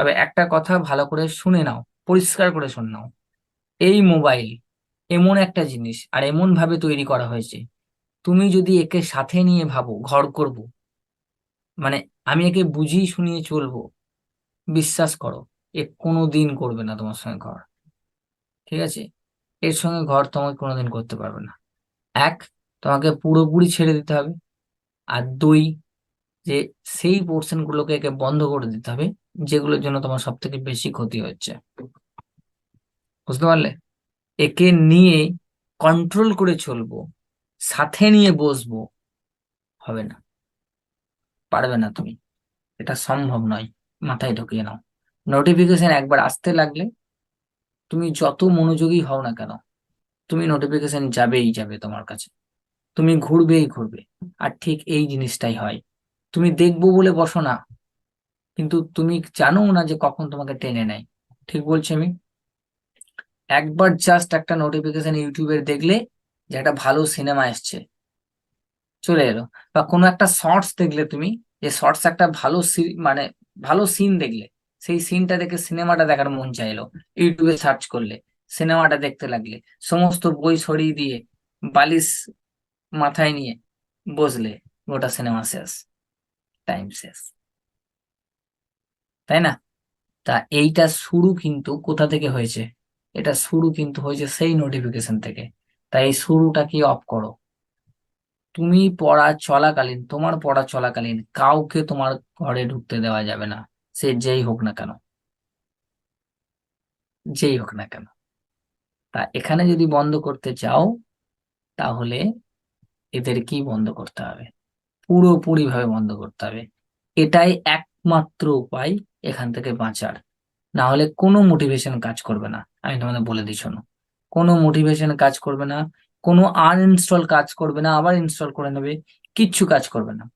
তবে একটা কথা ভালো করে শুনে নাও, পরিষ্কার করে শুন নাও। এই মোবাইল এমন একটা জিনিস আর এমন ভাবে তৈরি করা হয়েছে। তুমি যদি একে সাথে নিয়ে ভাবো, ঘর করব মানে আমি একে বুঝিয়ে শুনিয়ে চলবো, বিশ্বাস করো, এ কোনো দিন করবে না তোমার সঙ্গে ঘর। ঠিক আছে? এর সঙ্গে ঘর তোমাকে কোনোদিন করতে পারবে না। এক, তোমাকে পুরোপুরি ছেড়ে দিতে হবে। আর দুই যে সেই পোর্শন গুলোকে একে বন্ধ করে দিতে হবে, যেগুলোর জন্য তোমার সব থেকে বেশি ক্ষতি হচ্ছে। বুঝতে পারলে? একে নিয়ে কন্ট্রোল করে চলবো, সাথে নিয়ে বসবো, হবে না। পারবে না তুমি। এটা সম্ভব নয়। মাথায় ঢুকিয়ে নাও। নোটিফিকেশন একবার আসতে লাগলে তুমি যত মনোযোগী হও না কেন, তুমি নোটিফিকেশন যাবেই যাবে তোমার কাছে। তুমি ঘুরবেই ঘুরবে। আর ঠিক এই জিনিসটাই হয়। তুমি দেখব বলে বসো না। কিন্তু তুমি জানো না যে কখন তোমাকে টেনে নেয়। ঠিক বলছি আমি? একবার জাস্ট একটা নোটিফিকেশন ইউটিউবের দেখলে যে একটা ভালো সিনেমা এসছে। চলে এলো। বা কোনো একটা শর্টস দেখলে তুমি, যে শর্টস একটা ভালো মানে ভালো সিন দেখলে, সেই সিনটা দেখে সিনেমাটা দেখার মন চাইলো। ইউটিউবে সার্চ করলে সিনেমাটা দেখতে লাগলে। সমস্ত বই সরিয়ে দিয়ে, বালিশ মাথায় নিয়ে বসলে, গোটা সিনেমা শেষ। টাইম তাই না? তা এইটা শুরু কিন্তু কোথা থেকে হয়েছে? এটা শুরু কিন্তু হয়েছে সেই নোটিফিকেশন থেকে। তাই এই শুরুটা কি অফ করো? তুমি পড়া চলাকালীন, তোমার পড়া চলাকালীন কাউকে তোমার ঘরে ঢুকতে দেওয়া যাবে না। সে যেই হোক না কেন। যেই হোক না কেন। তা এখানে যদি বন্ধ করতে চাও, তাহলে এদের কি বন্ধ করতে হবে? পুরোপুরি ভাবে বন্ধ করতে হবে। এটাই একমাত্র উপায় এখান থেকে বাঁচার। না হলে কোনো মোটিভেশন কাজ করবে না। আমি তোমাদের বলে দিই, শোনো। কোনো মোটিভেশন কাজ করবে না, কোনো আনইনস্টল কাজ করবে না, আবার ইনস্টল করে নেবে, কিচ্ছু কাজ করবে না।